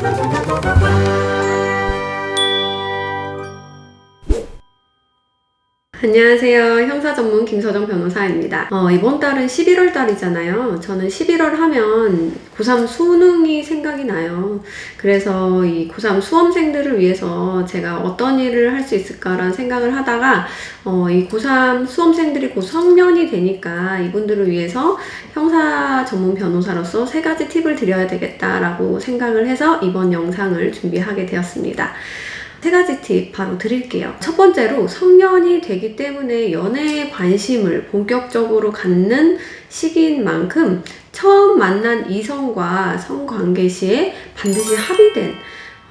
Müzik 안녕하세요. 형사 전문 김서정 변호사입니다. 어, 이번 달은 11월 달이잖아요. 저는 11월 하면 고3 수능이 생각이 나요. 그래서 이 고3 수험생들을 위해서 제가 어떤 일을 할 수 있을까라는 생각을 하다가 어, 이 고3 수험생들이 곧 성년이 되니까 이분들을 위해서 형사 전문 변호사로서 세 가지 팁을 드려야 되겠다라고 생각을 해서 이번 영상을 준비하게 되었습니다. 세 가지 팁 바로 드릴게요. 첫 번째로 성년이 되기 때문에 연애에 관심을 본격적으로 갖는 시기인 만큼 처음 만난 이성과 성관계 시에 반드시 합의된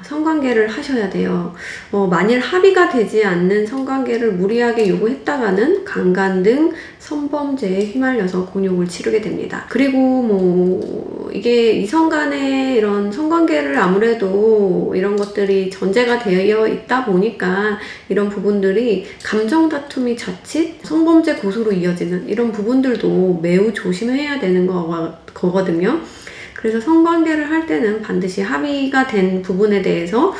성관계를 하셔야 돼요. 어, 만일 합의가 되지 않는 성관계를 무리하게 요구했다가는 강간 등 성범죄에 휘말려서 곤욕을 치르게 됩니다. 그리고 뭐 이게 이성 간의 이런 성관계를 아무래도 이런 것들이 전제가 되어 있다 보니까 이런 부분들이 감정 다툼이 자칫 성범죄 고소로 이어지는 이런 부분들도 매우 조심해야 되는 거, 거거든요. 그래서 성관계를 할 때는 반드시 합의가 된 부분에 대해서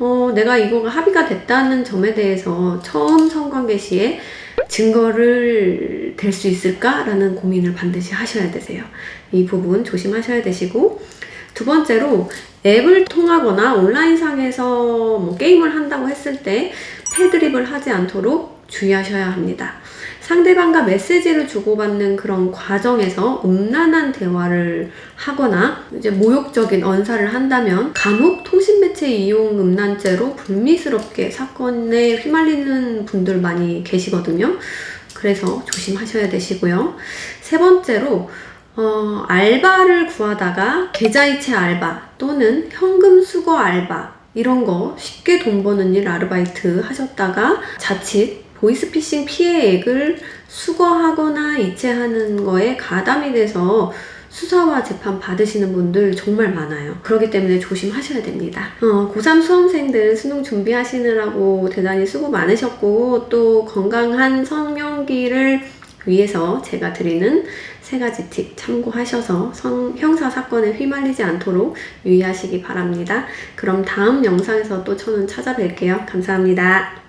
어, 내가 이거가 합의가 됐다는 점에 대해서 처음 성관계 시에 증거를 댈수 있을까라는 고민을 반드시 하셔야 되세요. 이 부분 조심하셔야 되시고 두 번째로 앱을 통하거나 온라인상에서 뭐 게임을 한다고 했을 때 패드립을 하지 않도록 주의하셔야 합니다. 상대방과 메시지를 주고받는 그런 과정에서 음란한 대화를 하거나 이제 모욕적인 언사를 한다면 간혹 통신매체 이용 음란죄로 불미스럽게 사건에 휘말리는 분들 많이 계시거든요. 그래서 조심하셔야 되시고요. 세 번째로 어, 알바를 구하다가 계좌이체 알바 또는 현금 수거 알바 이런 거 쉽게 돈 버는 일 아르바이트 하셨다가 자칫 보이스피싱 피해액을 수거하거나 이체하는 거에 가담이 돼서 수사와 재판 받으시는 분들 정말 많아요. 그렇기 때문에 조심하셔야 됩니다. 어, 고3 수험생들 수능 준비하시느라고 대단히 수고 많으셨고 또 건강한 성년기를 위해서 제가 드리는 세 가지 팁 참고하셔서 성, 형사 사건에 휘말리지 않도록 유의하시기 바랍니다. 그럼 다음 영상에서 또 저는 찾아뵐게요. 감사합니다.